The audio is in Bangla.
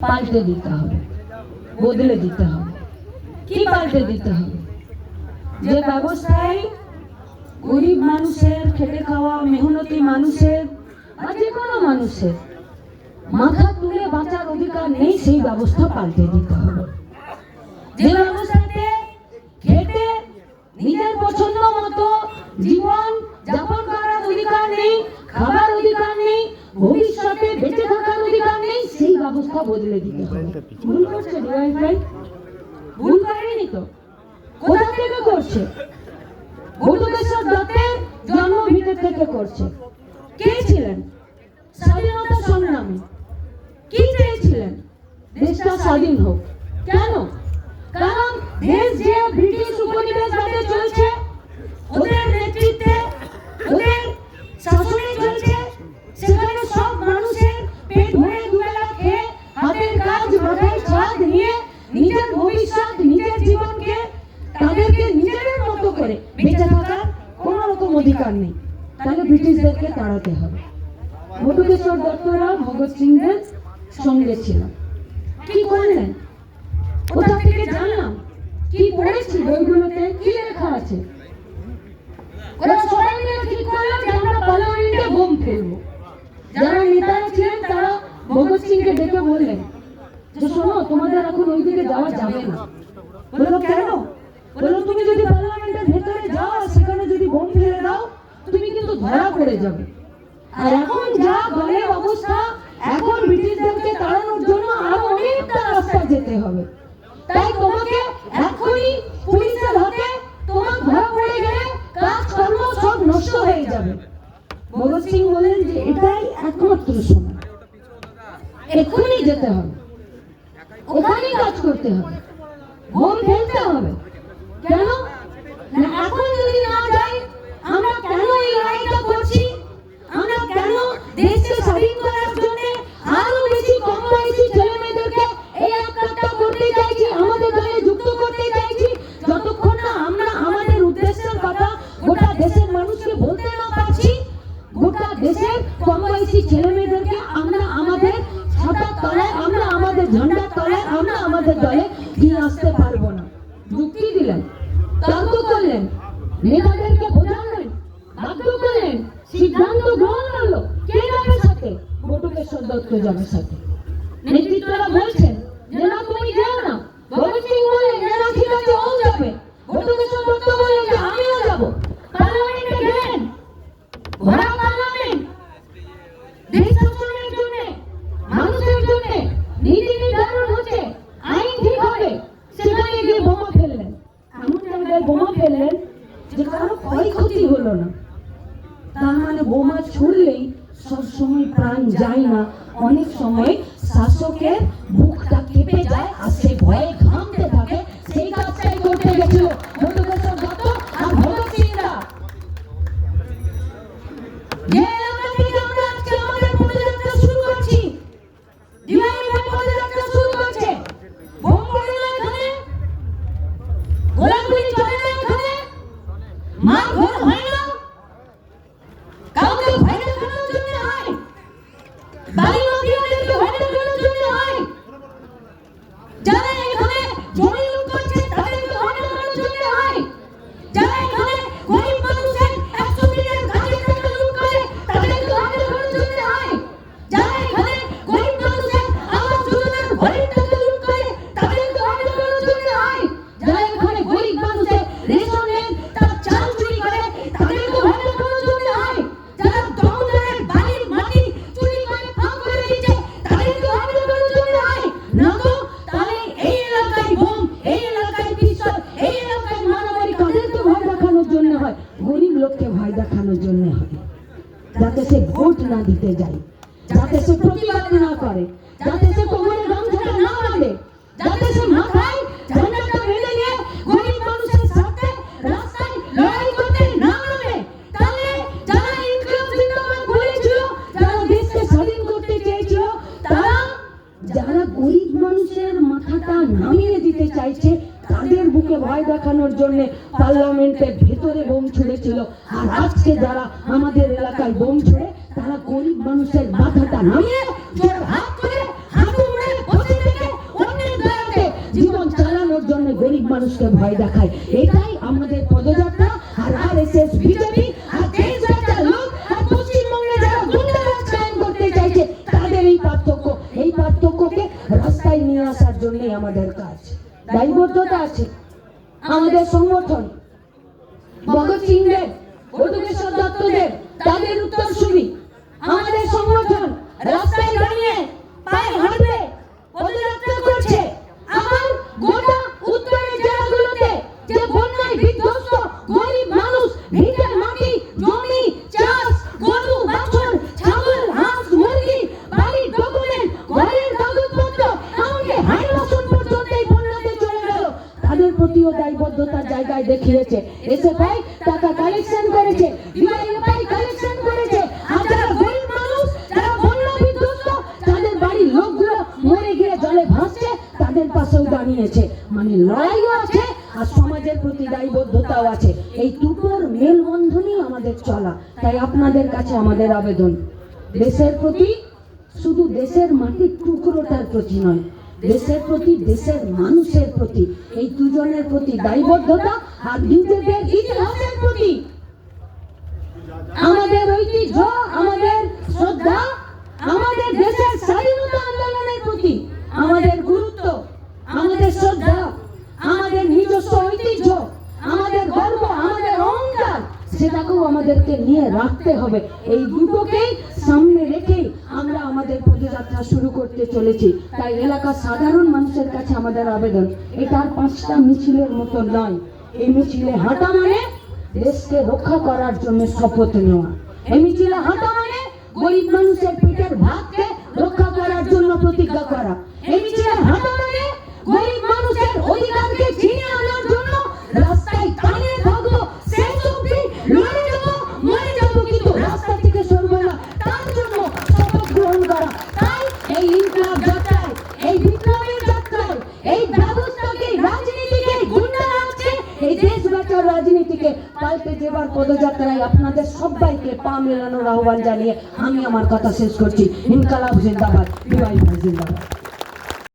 পাল্টে দিতে হবে, বদলে দিতে হবে। কি পাল্টে দিতে হবে? যে ব্যবস্থায় গরিব মানুষের খেটে খাওয়া, মেহনতি মানুষের বা যে কোনো মানুষের মাথা তুলে বাঁচার অধিকার নেই, সেই ব্যবস্থা পাল্টে দিতে হবে। যে ব্যবস্থাতে খেটে নিজের পছন্দ মতো জীবন যাপন করার অধিকার নেই খাবার অধিকার নেই ভবিষ্যতে বেঁচে থাকার অধিকার ব্যবস্থা বদলে দিতে হবে। ভুল করছে ভাই? ভুল করেনি তো? কোথা থেকে করছে? দত্তের জন্মভিটে থেকে করছে। কে ছিলেন? স্বাধীনতা সংগ্রামী। কি চেয়েছিলেন? দেশটা স্বাধীন হোক। কেন? কারণ দেশ যে ব্রিটিশ চলছে ওদের নেতৃত্বে ওদের শাসনে চলছে সেখানে সব মানুষের পেট ভরে দুবেলা খেয়ে হাতের কাজ মাথায় ছাদ নিয়ে নিজের ভবিষ্যৎ নিজের জীবনকে তাদেরকে নিজেদের মতো করে বেঁচে থাকার কোনো রকম অধিকার নেই তাহলে ব্রিটিশদেরকে তাড়াতে হবে। বটুকেশ্বর দত্তরা ভগৎ সিংদের সঙ্গে ছিল কি করলেন? কোথা থেকে জানলাম? কি পড়েছি বইগুলোতে? কি লেখা আছে? শোনো, তোমাদের এখন ওইদিকে যাওয়া যাবে না। তুমি যদি যাও সেখানে যদি বোম ফেলে দাও ধরা পড়ে যাবে। আর এখন যা দলের অবস্থা, এখন ব্রিটিশদেরকে তাড়ানোর জন্য আরও অনেকটা রাস্তা যেতে হবে। তাই তোমাকে এখনই পুলিশের হাতে তোমার ধরা পড়ে গেলে কাজ কর্ম সব নষ্ট হয়ে যাবে। ভগৎ সিং বললেন যে এটাই একমাত্র সময়। এক্ষুনি যেতে হবে। ওখানেই কাজ করতে হবে। বোম ফেলতে হবে। কেন? এখন যদি না গোটা কম বয়সী ছেলে মেয়েদেরকে আমরা আমাদের ছাতার তলায়, আমরা আমাদের তলায়, আমরা আমাদের দলে নিয়ে আসতে পারব না। যুক্তি দিলেন, তর্ক করলেন, নেতাদেরকে বোঝালেন, বাধ্য করলেন, সিদ্ধান্ত গ্রহণ করল। কে যাবে সাথে? বটুকেশ্বর দত্ত যাবে সাথে। নেতৃত্বরা বলছেন যে না তুমি যেও না ভগৎ সিং বললেন যে না ঠিক আছে ও যাবে বটুকেশ্বর দত্ত বললেন যে আমিও যাব পার্লামেন্টে গেলেন ভরা পার্লামেন্ট দেশ শাসনের জন্য মানুষের জন্য নীতি নির্ধারণ হচ্ছে আইন ঠিক হবে সেখানে গিয়ে বোমা ফেললেন এমন জায়গায় বোমা ফেললেন যে কারও ক্ষয়ক্ষতি হলো না। তার মানে বোমা ছুড়লেই সবসময় প্রাণ যায় না। অনেক সময় শাসকের বুকটা কেঁপে যায় আর সে ভয়ে ঘামতে যারা এখানে জমি লুট করছে তাদেরকে দেখানোর জন্য হয়। যারা এখানে গরিব মানুষের একশো দিনের কাজের টাকা লুট করে তাদেরকে দেখানোর জন্য হয়। যারা এখানে গরিব মানুষের আবাস যোজনার ঘরের টাকা না দিতে যায় যাতে সে প্রতিবাদ না করে, যাতে সে কোমরে গামছাটা না বাঁধে, যাতে সে মাথায় ঝান্ডাটা বেঁধে নিয়ে গরিব মানুষের সাথে রাস্তায় লড়াই করতে না নামে, তাহলে যারা ইনকলাব জিন্দাবাদ বলেছিল, যারা দেশকে স্বাধীন করতে চেয়েছিল, তারা যারা গরিব মানুষের মাথাটা নামিয়ে দিতে চাইছে, তাদের বুকে ভয় দেখানোর জন্য পার্লামেন্টের ভেতরে বোম ছুড়েছিল। আর আজকে যারা আমাদের এলাকায় বোম ছুড়ে তারা গরিব মানুষের মাথাটা নামিয়ে গরিব মানুষকে ভয় দেখায়। এটাই আমাদের পদযাত্রা। আর আর এস এস বিজেপি আর এই সরকার লোক আর পশ্চিমবঙ্গে যারা গুন্ডারাজ করতে চাইছে, তাদের এই পার্থক্য। এই পার্থক্যকে রাস্তায় নিয়ে আসার জন্যই আমাদের কাজ। দায়বদ্ধতা আছে। আমাদের সংগঠন, ভগৎ সিং দেব মধুকেশ্বর দত্তদের, তাদের উত্তর এই দুটোর মেলবন্ধনই আমাদের চলা। তাই আপনাদের কাছে আমাদের আবেদন। দেশের প্রতি, শুধু দেশের মাটির টুকরোটার প্রতি নয়, দেশের প্রতি, দেশের মানুষের প্রতি, এই দুজনের প্রতি দায়বদ্ধতা আর নিজেদের ইতিহাসের প্রতি। আমাদের ঐতিহ্য, আমাদের শ্রদ্ধা, আমাদের দেশের স্বাধীনতা আন্দোলনের প্রতি, আমাদের গুরুত্ব, আমাদের শ্রদ্ধা আমাদের নিজস্ব ঐতিহ্য আমাদের গর্ব আমাদের অহংকার সেটাকেও আমাদেরকে নিয়ে রাখতে হবে। এই দুটোকেই সামনে রেখেই আমরা আমাদের পদযাত্রা শুরু করতে চলেছি। তাই এলাকার সাধারণ মানুষের কাছে আমাদের আবেদন এটা আর পাঁচটা মিছিলের মতো নয়। এই মিছিলে হাঁটা মানে দেশকে রক্ষা করার জন্য শপথ নেওয়া। এই মিছিলে হাঁটা মানে গরিব মানুষের পেটের ভাতকে রক্ষা করার জন্য প্রতিজ্ঞা করা। এই মিছিলে হাঁটা মানে গরিব মানুষের রাজনীতিকে পাল্টে দেবার পদযাত্রায় আপনাদের সবাইকে পা মেলানোর আহ্বান জানিয়ে আমি আমার কথা শেষ করছি। ইনকালাব জিন্দাবাদ জিন্দাবাদ।